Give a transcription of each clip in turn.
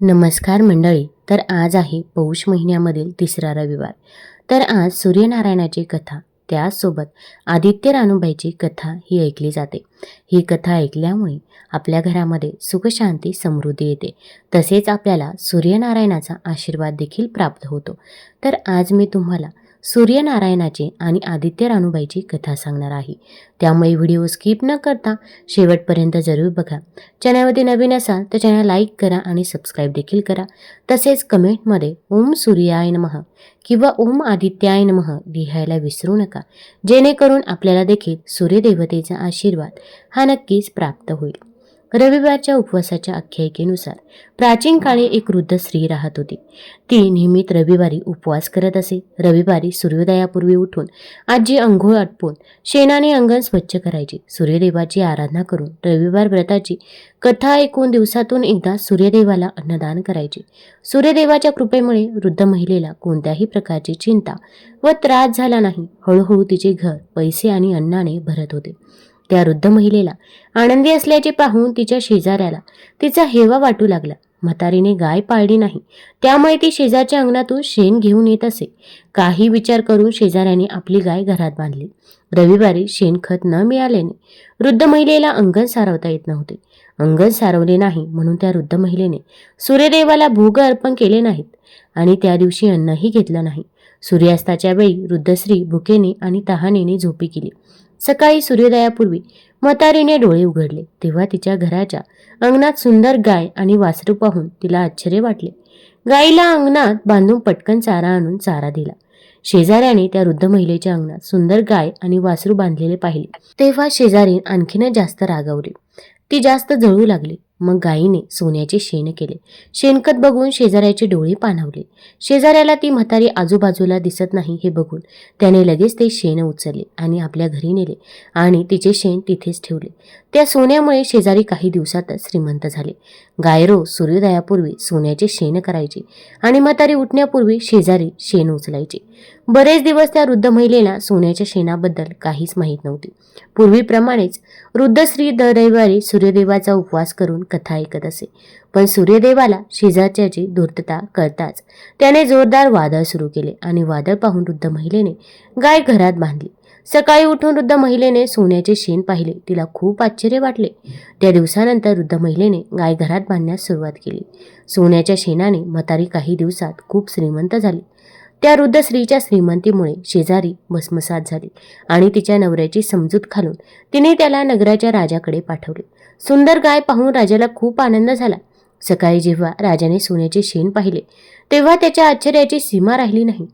नमस्कार मंडळी तर आज आहे पौष महिन्यामधील तिसरा रविवार. तर आज सूर्यनारायणाची कथा त्याचसोबत आदित्य रानूबाईची कथा ही ऐकली जाते. ही कथा ऐकल्यामुळे आपल्या घरामध्ये सुखशांती समृद्धी येते. तसेच आपल्याला सूर्यनारायणाचा आशीर्वाद देखील प्राप्त होतो. तर आज मी तुम्हाला सूर्यनारायणाची आणि आदित्य रानूबाईची कथा सांगणार आहे. त्यामुळे व्हिडिओ स्किप न करता शेवटपर्यंत जरूर बघा. चॅनलवरती नवीन असाल तर चॅनल लाईक करा आणि सबस्क्राईब देखील करा. तसेच कमेंटमध्ये ओम सूर्याय नमः किंवा ओम आदित्याय नमः लिहायला विसरू नका. जेणेकरून आपल्याला देखील सूर्यदेवतेचा आशीर्वाद हा नक्कीच प्राप्त होईल. रविवारच्या उपवासाच्या आख्यायिकेनुसार प्राचीन काळी एक वृद्ध स्त्री राहत होती. ती नेहमीत रविवारी उपवास करत असे. रविवारी सूर्योदयापूर्वी उठून आजी अंघोळ आटपून शेणाने अंगण स्वच्छ करायची. सूर्यदेवाची आराधना करून रविवार व्रताची कथा ऐकून दिवसातून एकदा सूर्यदेवाला अन्नदान करायचे. सूर्यदेवाच्या कृपेमुळे वृद्ध महिलेला कोणत्याही प्रकारची चिंता व त्रास झाला नाही. हळूहळू तिचे घर पैसे आणि अन्नाने भरत होते. त्या वृद्ध महिलेला. आनंदी असल्याचे पाहून तिच्या शेजाऱ्याला तिचा हेवा वाटू लागला. म्हातारीने गाय पाळली नाही. त्यामुळे ती शेजारच्या अंगणातून शेण घेऊन येत असे. काही विचार करून शेजाऱ्याने आपली गाय घरात बांधली. रविवारी शेणखत न मिळाल्याने वृद्ध महिलेला अंगण सारवता येत नव्हते. अंगण सारवले नाही म्हणून त्या वृद्ध महिलेने सूर्यदेवाला भोग अर्पण केले नाहीत आणि त्या दिवशी अन्नही घेतलं नाही. सूर्यास्ताच्या वेळी वृद्धश्री भुकेने आणि तहानेने झोपी केली सकाळी सूर्योदयापूर्वी म्हातारीने डोळे उघडले. तेव्हा तिच्या घराच्या अंगणात सुंदर गाय आणि वासरू पाहून तिला आश्चर्य वाटले. गायीला अंगणात बांधून पटकन चारा आणून चारा दिला. शेजाऱ्याने त्या वृद्ध महिलेच्या अंगणात सुंदर गाय आणि वासरू बांधलेले पाहिले. तेव्हा शेजारी आणखीनच जास्त रागावली. ती जास्त जळू लागली. मग गायीने सोन्याचे शेण केले. शेणखत बघून शेजाऱ्याचे डोळे पाणावले. शेजाऱ्याला ती म्हातारी आजूबाजूला दिसत नाही हे बघून त्याने लगेच ते शेण उचलले आणि आपल्या घरी नेले आणि तिचे शेण तिथेच ठेवले. त्या सोन्यामुळे शेजारी काही दिवसातच श्रीमंत झाले. गायरो सूर्योदयापूर्वी सोन्याचे शेण करायचे आणि म्हातारी उठण्यापूर्वी शेजारी शेण उचलायचे. बरेच दिवस त्या वृद्ध महिलेला सोन्याच्या शेणाबद्दल काहीच माहीत नव्हते. पूर्वीप्रमाणेच वृद्ध स्त्री दर रविवारी सूर्यदेवाचा उपवास करून कथा ऐकत असे. पण सूर्यदेवाला शेजारच्याची धूर्तता कळताच त्याने जोरदार वादळ सुरू केले आणि वादळ पाहून वृद्ध महिलेने गाय घरात बांधली. सकाळी उठून वृद्ध महिलेने सोन्याचे शेण पाहिले. तिला खूप आश्चर्य वाटले. त्या दिवसानंतर वृद्ध महिलेने गाय घरात बांधण्यास सुरुवात केली. सोन्याच्या शेणाने म्हातारी काही दिवसात खूप श्रीमंत झाली. त्या वृद्ध स्त्रीच्या श्रीमंतीमुळे शेजारी भस्मसात झाली आणि तिच्या नवऱ्याची समजूत घालून तिने त्याला नगराच्या राजाकडे पाठवले. सुंदर गाय पाहून राजाला खूप आनंद झाला. सकाळी जेव्हा राजाने सोन्याचे शेण पाहिले तेव्हा त्याच्या आश्चर्याची सीमा राहिली नाही.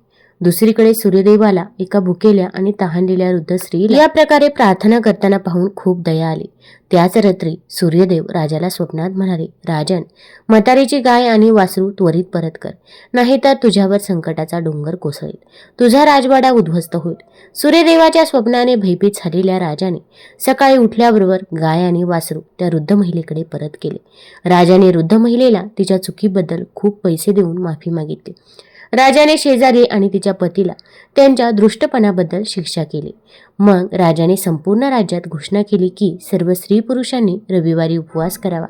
दुसरीकडे सूर्यदेवाला एका भुकेल्या आणि तहानलेल्या वृद्ध स्त्री या प्रकारे प्रार्थना करताना पाहून खूप दया आली. त्याच रात्री सूर्यदेव राजाला स्वप्नात म्हणाले राजन म्हातारीची गाय आणि वासरू त्वरित परत कर नाहीतर तुझ्यावर संकटाचा डोंगर कोसळेल. तुझा राजवाडा उद्ध्वस्त होईल सूर्यदेवाच्या स्वप्नाने भयभीत झालेल्या राजाने सकाळी उठल्याबरोबर गाय आणि वासरू त्या वृद्ध महिलेकडे परत केले. राजाने वृद्ध महिलेला तिच्या चुकीबद्दल खूप पैसे देऊन माफी मागितली. राजाने शेजारी आणि तिच्या पतीला त्यांच्या दृष्टपणाबद्दल शिक्षा केली. मग राजाने संपूर्ण राज्यात घोषणा केली की सर्व स्त्री पुरुषांनी रविवारी उपवास करावा.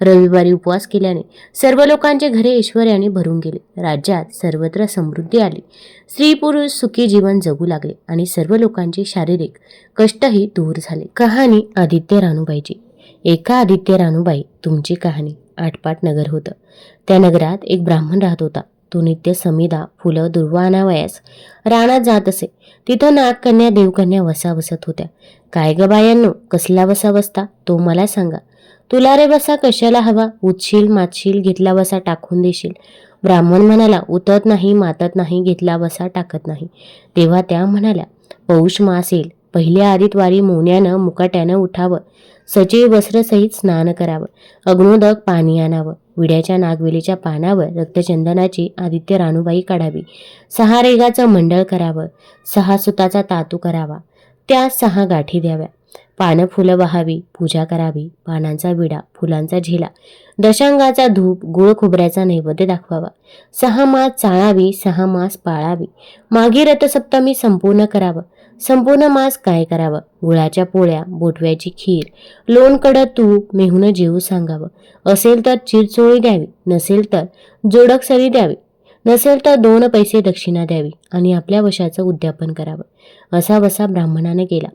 रविवारी उपवास केल्याने सर्व लोकांचे घरे ऐश्वर्याने भरून गेले. राज्यात सर्वत्र समृद्धी आली. स्त्री पुरुष सुखी जीवन जगू लागले आणि सर्व लोकांचे शारीरिक कष्टही दूर झाले. कहाणी आदित्य रानूबाईची. एका आदित्य रानूबाई तुमची कहाणी आटपाट नगर होतं. त्या नगरात एक ब्राह्मण राहत होता. तो नित्य समिदा फुलं दुर्वा आणावयास रानात जात असे. तिथं नागकन्या देवकन्या वसा बसत होत्या. काय ग बायांनो कसला वसा बसता तो मला सांगा. तुला रे बसा कशाला हवा? उचशील मातशील घेतला बसा टाकून देशील. ब्राह्मण म्हणाला उतत नाही मातत नाही घेतला बसा टाकत नाही. तेव्हा त्या म्हणाल्या पौष मास येईल. पहिल्या आदितवारी मोन्यानं मुकाट्यानं उठावं. सचिव वस्त्रसहित स्नान करावं. अग्नोदक पाणी आणावं. विड्याच्या नागवेलीच्या पानावर रक्तचंदनाची आदित्य राणूबाई काढावी. सहा रेगाचं मंडळ करावं. सहा सुताचा तातू करावा. त्या सहा गाठी द्याव्या. पानं फुलं वाहावी पूजा करावी. पानांचा विडा फुलांचा झेला. दशांगाचा धूप गुळ खोबऱ्याचा नैवेद्य दाखवावा. सहा मास चाळावी सहा मास पाळावी. मागे रथसप्तमी संपूर्ण करावं. संपूर्ण मास काय करावं? गुळाच्या पोळ्या बोटव्याची खीर लोणकडं तूप मेहून जेवू सांगावं. असेल तर चिरचोळी द्यावी नसेल तर जोडकसरी द्यावी नसेल तर दोन पैसे दक्षिणा द्यावी आणि आपल्या वशाचं उद्यापन करावं. असा वसा ब्राह्मणाने केला.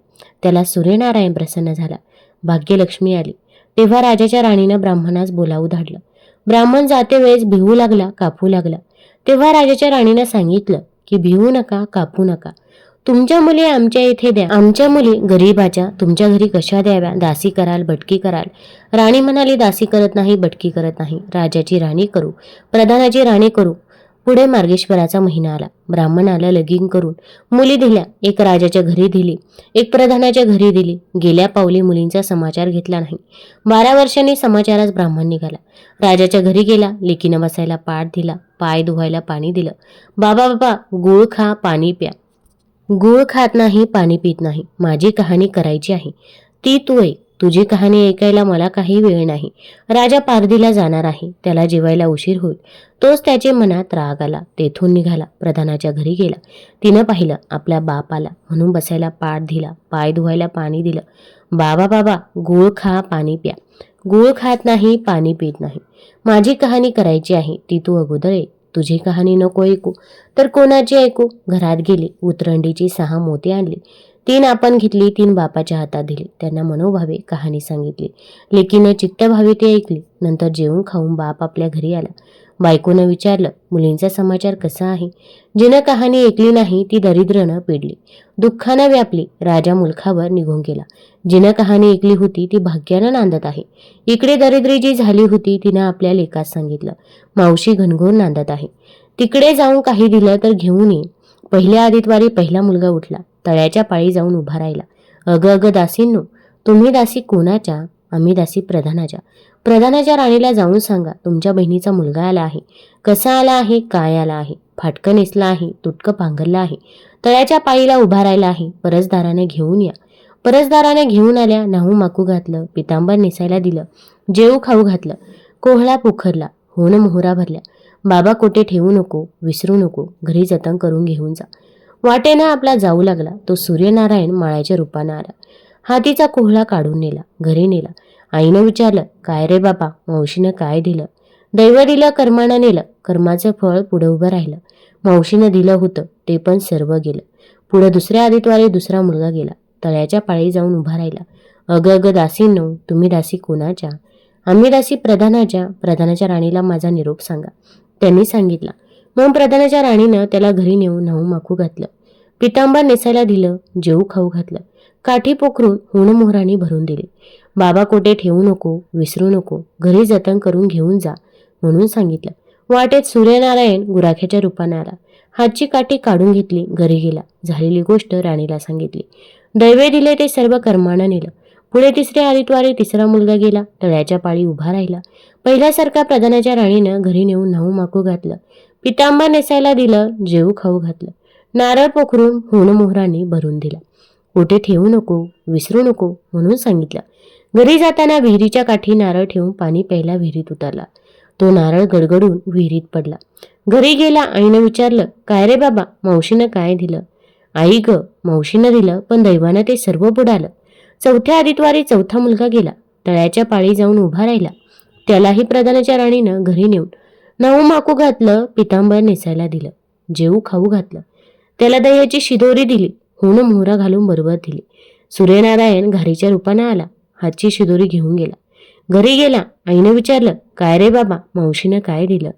त्याला सूर्यनारायण प्रसन्न झाला. भाग्यलक्ष्मी आली. तेव्हा राजाच्या राणीनं ब्राह्मणास बोलावू धाडलं. ब्राह्मण जाते वेळेस भिवू लागला कापू लागला. तेव्हा राजाच्या राणीनं सांगितलं की भिवू नका कापू नका. तुमच्या मुली आमच्या इथे द्या. आमच्या मुली गरीबाच्या. तुमच्या घरी कशा द्याव्या? दासी कराल बटकी कराल. राणी म्हणाली दासी करत नाही बटकी करत नाही. राजाची राणी करू. प्रधानाची राणी करू. पुढे मार्गेश्वराचा महिना आला. ब्राह्मणाला लगीन करून. मुली दिल्या. एक राजाच्या घरी दिली. एक प्रधानाच्या घरी दिली. गेल्या पावली मुलींचा समाचार घेतला नाही. बारा वर्षांनी समाचारास ब्राह्मण निघाला. राजाच्या घरी गेला. लेकीनं बसायला पाठ दिला. पाय धुवायला पाणी दिलं. बाबा बाबा गुळ खा पाणी प्या. गुळ खात नाही पाणी पित नाही. माझी कहाणी करायची आहे. ती तू ऐक. तुझी कहाणी ऐकायला मला काही वेळ नाही. राजा पारदीला जाणार आहे. त्याला जेवायला उशीर होईल. तोच त्याचे मनात राग आला. तेथून निघाला. प्रधानाच्या घरी गेला. तिनं पाहिलं आपल्या बाप आला. म्हणून बसायला पाठ दिला. पाय धुवायला पाणी दिलं. बाबा बाबा गुळ खा पाणी प्या. गुळ खात नाही पाणी पित नाही. माझी कहाणी करायची आहे. ती तू अगोदर तुझी कहाणी नको ऐकू. तर कोणाची ऐकू? घरात गेली. उतरंडीची सहा मोती आणली. तीन आपण घेतली तीन बापाच्या हातात दिली. त्यांना मनोभावे कहाणी सांगितली. लेकीनं चित्तभावे ते ऐकली. नंतर जेवून खाऊन बाप आपल्या घरी आला. बायकोनं विचारलं मुलींचा समाचार कसा आहे? जिनं कहाणी ऐकली नाही ती दरिद्रनं पिडली. दुःखानं व्यापली राजा मुलखावर निघून गेला. जिनं कहाणी ऐकली होती ती भाग्यानं नांदत आहे. इकडे दरिद्री जी झाली होती तिनं आपल्या लेखात सांगितलं मावशी घनघोर नांदत आहे. तिकडे जाऊन काही दिलं तर घेऊन ये. पहिल्या आदितवारी पहिला मुलगा उठला तळ्याच्या पाळी जाऊन उभा राहिला. अगं अगं दासींनो तुम्ही दासी कोणाच्या? आम्ही दासी प्रधानाच्या. प्रधानाच्या राणीला जाऊन सांगा तुमच्या बहिणीचा मुलगा आला आहे. कसा आला आहे? काय आला आहे? फाटकं नेसला आहे तुटकं पांघरलं आहे. तळ्याच्या पायीला उभा राहिला आहे. परसदाराने घेऊन या. परसदाराने घेऊन आल्या नाहू माकू घातलं पितांबर नेसायला दिलं जेऊ खाऊ घातलं कोहळा पोखरला होणं मोहरा भरल्या. बाबा कोटे ठेवू नको विसरू नको घरी जतन करून घेऊन जा. वाटेनं आपला जाऊ लागला. तो सूर्यनारायण माळ्याच्या रूपानं आला. हातीचा कोहळा काढून नेला घरी नेला. आईनं विचारलं काय रे बाबा मावशीनं काय दिलं? दैव दिलं कर्मानं नेलं. कर्माचं फळ पुढं उभं राहिलं. मावशीनं दिलं होतं ते पण सर्व गेलं. पुढं दुसऱ्या आदित्वारी दुसरा मुलगा गेला. तळ्याच्या पाळी जाऊन उभा राहिला. अगं अगं दासींनो तुम्ही दासी कोणाच्या? आम्ही दासी प्रधानाच्या. प्रधानाच्या राणीला माझा निरोप सांगा. त्यांनी सांगितला. मग प्रधानाच्या राणीनं त्याला घरी नेऊन न्हाऊ माखू घातलं. पितांबर नेसायला दिलं जेऊ खाऊ घातलं. काठी पोखरून होण भरून दिली. बाबा कोठे ठेवू नको विसरू नको घरी जतन करून घेऊन जा म्हणून सांगितलं. वाटेत सूर्यनारायण गुराख्याच्या रूपाने आला. हातची काठी काढून घेतली घरी गेला. झालेली गोष्ट राणीला सांगितली. दैवे दिले ते सर्व कर्मानं नेलं. पुढे तिसऱ्या हरिद्वारे तिसरा मुलगा गेला. तळ्याच्या पाळी उभा राहिला. पहिल्यासारखा प्रधानाच्या राणीनं घरी नेऊन नाहू माकू घातलं. पितांबा नेसायला दिलं जेऊ खाऊ घातलं. नारळ पोखरून होण भरून दिला. कुठे ठेवू नको विसरू नको म्हणून सांगितलं. घरी जाताना विहिरीच्या काठी नारळ ठेवून पाणी प्यायला विहिरीत उतरला. तो नारळ गडगडून विहिरीत पडला. घरी गेला आईनं विचारलं काय रे बाबा मावशीनं काय दिलं? आई ग मावशीनं दिलं पण दैवानं ते सर्व बुडालं. चौथ्या आदित्वारी चौथा मुलगा गेला. तळ्याच्या पाळी जाऊन उभा राहिला. त्यालाही प्रधानाच्या राणीनं घरी नेऊन नऊ माकू घातलं पितांबर नेसायला दिलं. जेऊ खाऊ घातलं. त्याला दह्याची शिदोरी दिली. होण मोहरा घालून बरोबर दिली. सूर्यनारायण घारीच्या रूपानं आला. हातची शिदोरी घेऊन गेला. घरी गेला. आईनं विचारलं काय रे बाबा? मावशीनं काय दिलं?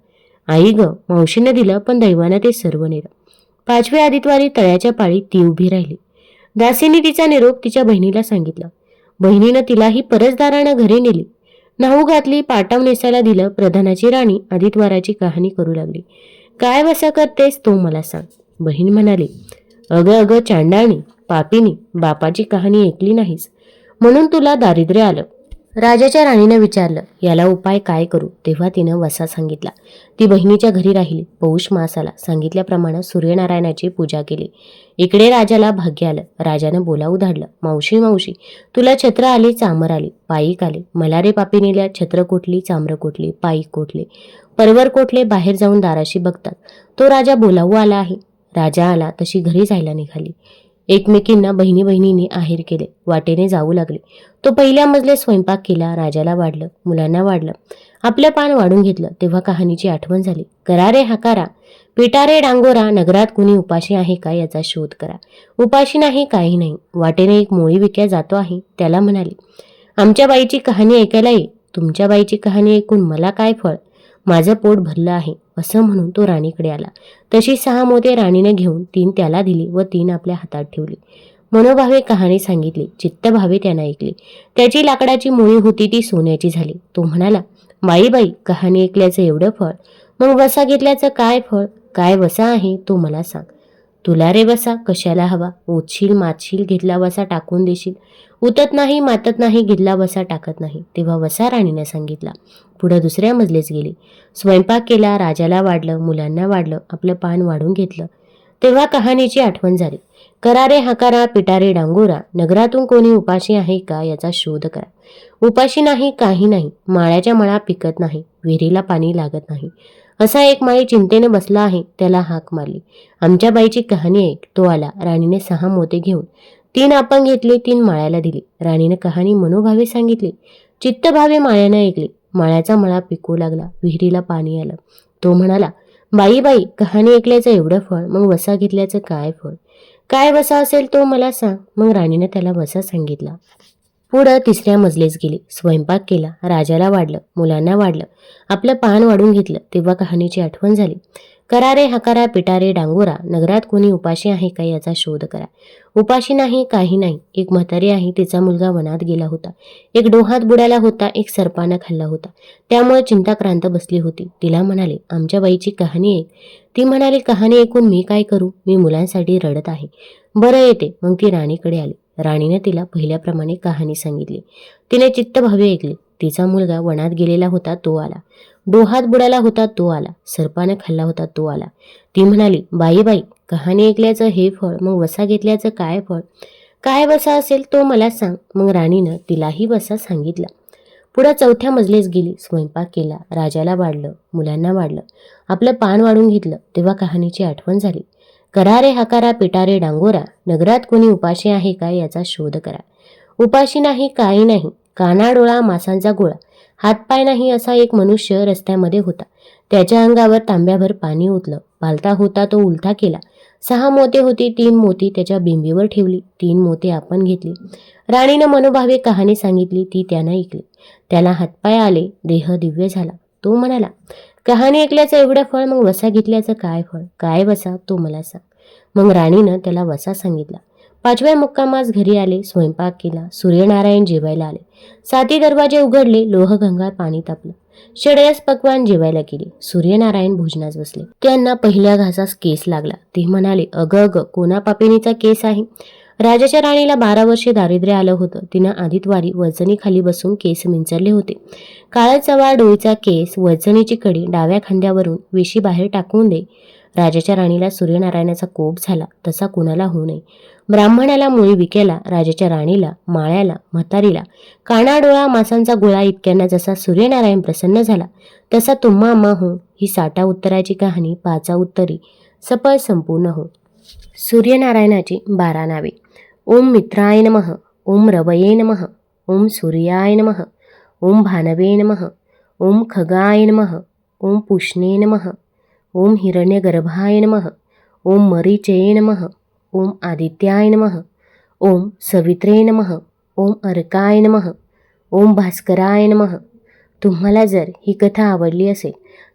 आई ग मावशीनं दिलं पण दैवानं ते सर्व नेलं. पाचव्या आदित्वारी तळ्याच्या पाळी ती उभी राहिली. दासीने तिचा निरोप तिच्या बहिणीला सांगितला. बहिणीनं तिलाही परसदारानं घरी नेली. नाहू घातली पाटाव नेसायला दिलं प्रधानाची राणी आदित्वाराची कहाणी करू लागली. काय वसा करतेस तो मला सांग. बहीण म्हणाली अगं अगं चांडाळणी पापीनी बापाची कहाणी ऐकली नाहीस. म्हणून तुला दारिद्र्य आलं. राजाच्या राणीनं विचारलं याला उपाय काय करू? तेव्हा तिनं वसा सांगितला. ती बहिणीच्या घरी राहिली. पौष मासाला सांगितल्याप्रमाणे सूर्यनारायणाची पूजा केली. इकडे राजाला भाग्य आलं. राजानं बोलावू धाडलं मावशी मावशी तुला छत्र आली चामर आली पायीक आले मला रे पापी नेल्या छत्र कोटली चामर कोटली पायीक कोटले परवर कोटले बाहेर जाऊन दाराशी बघतात. तो राजा बोलावू आला आहे. राजा आला तशी घरी जायला निघाली. एकमेकींना बहिणी बहिणीने आहेर केले वाटेने जाऊ लागले. तो पहिल्या मजले स्वयंपाक केला राजाला वाढलं मुलांना वाढलं. आपलं पान वाढून घेतलं तेव्हा कहाणीची आठवण झाली. करारे हाकारा पिटारे डांगोरा नगरात कुणी उपाशी आहे का याचा शोध करा. उपाशी नाही काही नाही. वाटेने एक मोळी विक्या जातो आहे त्याला म्हणाली. आमच्या बाईची कहाणी ऐकायला ये. तुमच्या बाईची कहाणी ऐकून मला काय फळ? माझं पोट भरलं आहे असं म्हणून तो राणीकडे आला. तशी सहा मोते राणीने घेऊन तीन त्याला दिली व तीन आपल्या हातात ठेवली. मनोभावे कहाणी सांगितली चित्तभावे त्यानं ऐकली. त्याची लाकडाची मुळी होती ती सोन्याची झाली. तो म्हणाला माईबाई कहाणी ऐकल्याचं एवढं फळ. मग वसा घेतल्याचं काय फळ? काय वसा आहे? तो मला सांग. तुला रे बसा कशाला हवा? ओतशील मातशील घेतला वसा टाकून देशील. उतत नाही मातत नाही घेतला वसा टाकत नाही. तेव्हा वसा राणीने सांगितला. पुढं दुसऱ्या मजलेच गेली. स्वयंपाक केला राजाला वाढलं मुलांना वाढलं आपलं पान वाढून घेतलं. तेव्हा कहाणीची आठवण झाली. करारे हकारा पिटारे डांगोरा नगरातून कोणी उपाशी आहे का याचा शोध करा. उपाशी नाही काही नाही. माळ्याच्या मळा पिकत नाही. विहिरीला पाणी लागत नाही. असा एक माळी चिंतेने बसला आहे त्याला हाक मारली. आमच्या बाईची कहाणी ऐक तो आला राणीने सहा मोते घेऊन. तीन आपण घेतले तीन माळ्याला दिली. राणीने कहाणी मनोभावे सांगितली. चित्तभावे माळ्याने ऐकली. माळ्याचा मळा पिकू लागला विहिरीला पाणी आलं. तो म्हणाला बाई बाई कहाणी ऐकल्याचं एवढं फळ मग वसा घेतल्याचं काय फळ? काय वसा असेल तो मला सांग. मग राणीने त्याला वसा सांगितला. पुढं तिसऱ्या मजलेस गेली. स्वयंपाक केला. राजाला वाढलं. मुलांना वाढलं. आपलं पान वाढून घेतलं. तेव्हा कहाणीची आठवण झाली. करारे हकारा पिटारे डांगोरा. नगरात कोणी उपाशी आहे का याचा शोध करा. उपाशी नाही काही नाही. एक म्हातारी आहे तिचा मुलगा वनात गेला होता. एक डोहात बुडाला होता एक सर्पानं खाल्ला होता. त्यामुळे चिंताक्रांत बसली होती. तिला म्हणाले आमच्या बाईची कहाणी ऐक. ती म्हणाली कहाणी ऐकून मी काय करू? मी मुलांसाठी रडत आहे. बरं येते. मग ती राणीकडे आली. राणीने तिला पहिल्याप्रमाणे कहाणी सांगितली. तिने चित्तभावे ऐकली. तिचा मुलगा वनात गेलेला होता तो आला. डोहात बुडाला होता तो आला. सर्पानं खाल्ला होता तो आला. ती म्हणाली बाई बाई कहाणी ऐकल्याचं हे फळ मग वसा घेतल्याचं काय फळ? काय वसा असेल तो मला सांग. मग राणीनं तिलाही वसा सांगितला. पुढं चौथ्या मजलेच गेली. स्वयंपाक केला. राजाला वाढलं. मुलांना वाढलं. आपलं पान वाढून घेतलं. तेव्हा कहाणीची आठवण झाली. करारे हकारा पिटारे डांगोरा नगरात कोणी उपाशी आहे का याचा शोध करा. उपाशी नाही काही नाही. काना डोळा मासांचा गोळा. हातपाय नाही असा एक मनुष्य रस्त्यामध्ये होता. त्याच्या अंगावर तांब्याभर पाणी ओतलं. पालता होता तो उलथा केला. सहा मोते होती तीन मोती त्याच्या बिंबीवर ठेवली. तीन मोते आपण घेतली. राणीनं मनोभावे कहाणी सांगितली ती त्यानं ऐकली. त्याला हातपाय आले देह दिव्य झाला. तो म्हणाला कहाणी ऐकल्याचं एवढं फळ मग वसा घेतल्याचं काय फळ? काय वसा? तो मला सांग. मग राणीनं त्याला वसा सांगितला. पाचव्या मुक्कामास घरी आले स्वयंपाक केला सूर्यनारायण जेवायला आले. साती दरवाजे उघडले लोहगंगा पाणी तापलं. षडयस पक्वान जेवायला गेले. सूर्यनारायण भोजनास बसले. त्यांना पहिल्या घासास केस लागला. ते म्हणाले अग अग कोणा पापिनीचा केस आहे? राजाच्या राणीला बारा वर्षे दारिद्र्य आलं होतं. तिनं आदितवारी वजनीखाली बसून केस मिंचरले होते. काळा चवाळ डोईचा केस वजनीची कडी डाव्या खांद्यावरून वेशी बाहेर टाकून दे. राजाच्या राणीला सूर्यनारायणाचा कोप झाला. तसा कुणाला होऊ नये. ब्राह्मणाला मुळी विकेला राजाच्या राणीला माळ्याला म्हातारीला. कानाडोळा मासांचा गोळा इतक्यांना जसा सूर्यनारायण प्रसन्न झाला तसा तुम्हा अम्मा हो ही साठा उत्तराची कहाणी पाचा उत्तरी सपळ संपूर्ण हो सूर्यनारायणाची बारा नावे. ओम मित्राय नम ओम रवये नम ओम सूर्याय नम ओम भानवे नम ओम खगाय नम ओम पुष्णे नम ओम हिरण्यगर्भाय नम ओम मरीचये नम ओम आदित्याय नम ओम सवित्रे नम ओम अर्काय नम ओम भास्कराय नम तुम्हाला जर ही कथा आवडली असेल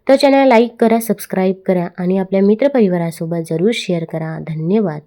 तर चॅनल लाईक करा सबस्क्राईब करा आणि आपल्या मित्रपरिवारासोबत जरूर शेअर करा धन्यवाद